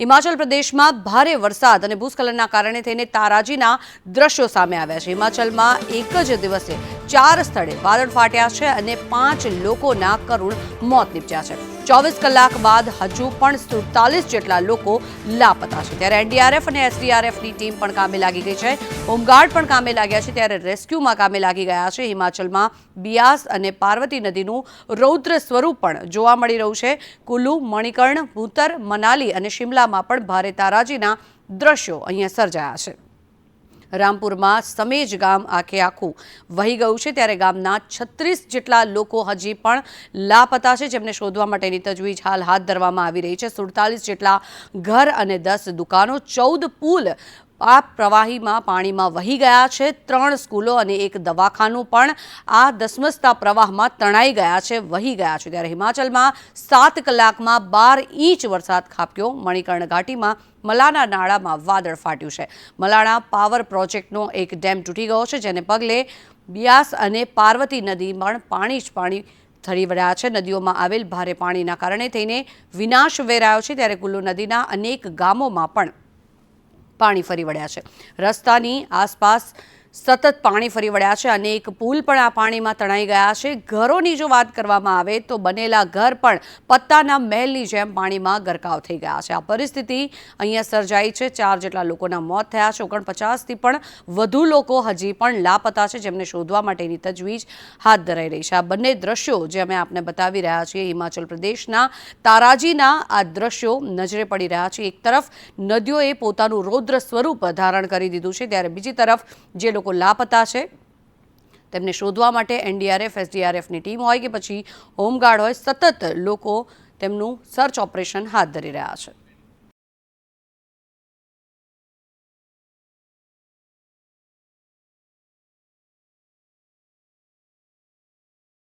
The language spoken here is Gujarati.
હિમાચલ પ્રદેશમાં ભારે વરસાદ અને ભૂસ્ખલનના કારણે થઈને તારાજીના દ્રશ્યો સામે આવ્યા છે. હિમાચલમાં એક જ દિવસે ચાર સ્થળે વાદળ ફાટ્યા છે અને પાંચ લોકોના કરુણ મોત નીપજ્યા છે. ચોવીસ કલાક બાદ હજુ પણ સુડતાલીસ જેટલા લોકો લાપતા છે. ત્યારે એનડીઆરએફ અને એસડીઆરએફની ટીમ પણ કામે લાગી ગઈ છે. હોમગાર્ડ પણ કામે લાગ્યા છે. ત્યારે રેસ્ક્યુમાં કામે લાગી ગયા છે. હિમાચલમાં બિયાસ અને પાર્વતી નદીનું રૌદ્ર સ્વરૂપ પણ જોવા મળી રહ્યું છે. કુલુ મણિકર્ણ, ભૂતર, મનાલી અને શિમલામાં પણ ભારે તારાજીના દ્રશ્યો અહીંયા સર્જાયા છે. રામપુરમાં સમેજ ગામ આખે આખું વહી ગયું છે. ત્યારે ગામના છત્રીસ જેટલા લોકો હજી પણ લાપતા છે, જેમને શોધવા માટેની તજવીજ હાલ હાથ ધરવામાં આવી રહી છે. સુડતાલીસ જેટલા ઘર અને દસ દુકાનો, ચૌદ પુલ આ પ્રવાહીમાં પાણીમાં વહી ગયા છે, ત્રણ સ્કૂલો અને એક દવાખાનું પણ આ ધસમસતા પ્રવાહમાં તણાઈ ગયા છે, વહી ગયા છે. ત્યારે હિમાચલમાં સાત કલાકમાં બાર ઇંચ વરસાદ ખાબક્યો. મણિકર્ણ ઘાટીમાં મલાના નાળામાં વાદળ ફાટ્યું છે. મલાણા પાવર પ્રોજેક્ટનો એક ડેમ તૂટી ગયો છે, જેને પગલે બિયાસ અને પાર્વતી નદી પણ પાણી જ પાણી થરી વળ્યા છે. નદીઓમાં આવેલ ભારે પાણીના કારણે થઈને વિનાશ વેરાયો છે. ત્યારે કુલ્લુ નદીના અનેક ગામોમાં પણ પાણી ફરી વળ્યા છે. રસ્તાની આસપાસ સતત પાણી ફરી વળ્યા છે. અને એક પુલ પણ આ પાણીમાં તણાઈ ગયા છે. ઘરોની જો વાત કરવામાં આવે તો બનેલા ઘર પણ પત્તાના મહેલની જેમ પાણીમાં ગરકાવ થઈ ગયા છે. આ પરિસ્થિતિ અહીંયા સર્જાઈ છે. ચાર જેટલા લોકોના મોત થયા છે. ઓગણપચાસથી પણ વધુ લોકો હજી પણ લાપતા છે, જેમને શોધવા માટેની તજવીજ હાથ ધરાઈ રહી છે. આ બંને દ્રશ્યો જે અમે આપને બતાવી રહ્યા છીએ, હિમાચલ પ્રદેશના તારાજીના આ દ્રશ્યો નજરે પડી રહ્યા છે. એક તરફ નદીઓએ પોતાનું રૌદ્ર સ્વરૂપ ધારણ કરી દીધું છે, ત્યારે બીજી તરફ જે લોકો લાપતા છે. તેમને શોધવા માટે એનડીઆરએફ, એસડીઆરએફની ટીમ હોય કે પછી હોમગાર્ડ હોય, સતત લોકો તેમનું સર્ચ ઓપરેશન હાથ ધરી રહ્યા છે.